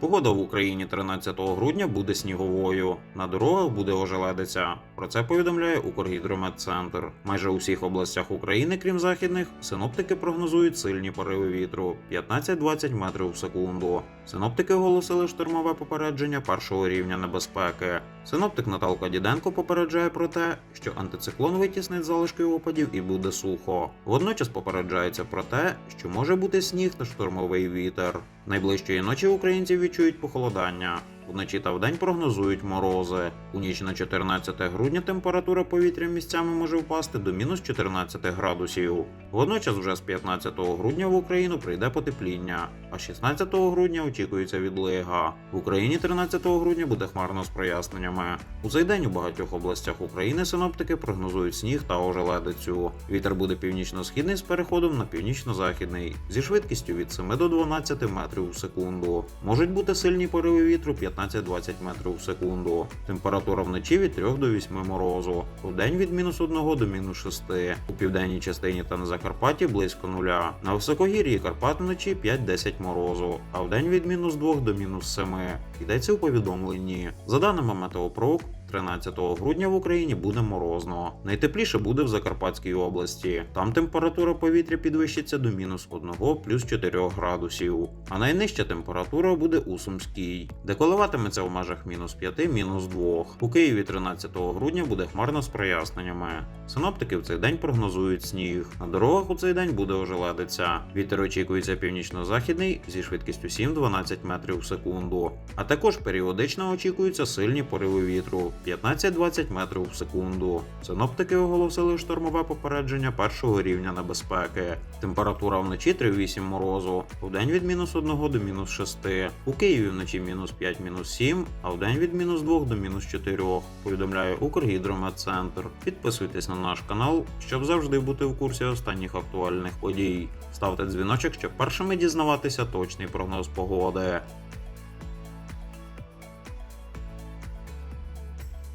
Погода в Україні 13 грудня буде сніговою. На дорогах буде ожеледиця. Про це повідомляє Укргідрометцентр. Майже у всіх областях України, крім західних, синоптики прогнозують сильні пориви вітру 15-20 метрів в секунду. Синоптики оголосили штормове попередження першого рівня небезпеки. Синоптик Наталка Діденко попереджає про те, що антициклон витіснить залишки опадів і буде сухо. Водночас попереджається про те, що може бути сніг та штормовий вітер. Найближчої ночі українці відчують похолодання. Вночі та вдень прогнозують морози. У ніч на 14 грудня температура повітря місцями може впасти до мінус 14 градусів. Водночас, вже з 15 грудня в Україну прийде потепління, а 16 грудня очікується відлига. В Україні 13 грудня буде хмарно з проясненнями. У цей день у багатьох областях України синоптики прогнозують сніг та ожеледицю. Вітер буде північно-східний з переходом на північно-західний зі швидкістю від 7 до 12 метрів в секунду. Можуть бути сильні пориви вітру 15-20 метрів в секунду. Температура вночі від 3 до 8 морозу. Вдень від мінус 1 до мінус 6. У південній частині та на Закарпатті близько нуля. На високогір'ї Карпат вночі 5-10 морозу, а в день від мінус 2 до мінус 7. Йдеться у повідомленні. За даними Метеопрок, 13 грудня в Україні буде морозно. Найтепліше буде в Закарпатській області. Там температура повітря підвищиться до мінус 1 плюс 4 градусів. А найнижча температура буде у Сумській, де коливатиметься в межах мінус 5, мінус 2. У Києві 13 грудня буде хмарно з проясненнями. Синоптики в цей день прогнозують сніг. На дорогах у цей день буде ожеледиця. Вітер очікується північно-західний зі швидкістю 7-12 метрів в секунду. А також періодично очікуються сильні пориви вітру 15-20 метрів в секунду. Синоптики оголосили штормове попередження першого рівня небезпеки. Температура вночі 3-8 морозу, вдень від мінус 1 до мінус 6. У Києві вночі мінус 5, мінус 7, а вдень від мінус 2 до мінус 4. Повідомляє Укргідрометцентр. Підписуйтесь на наш канал, щоб завжди бути в курсі останніх актуальних подій. Ставте дзвіночок, щоб першими дізнаватися точний прогноз погоди.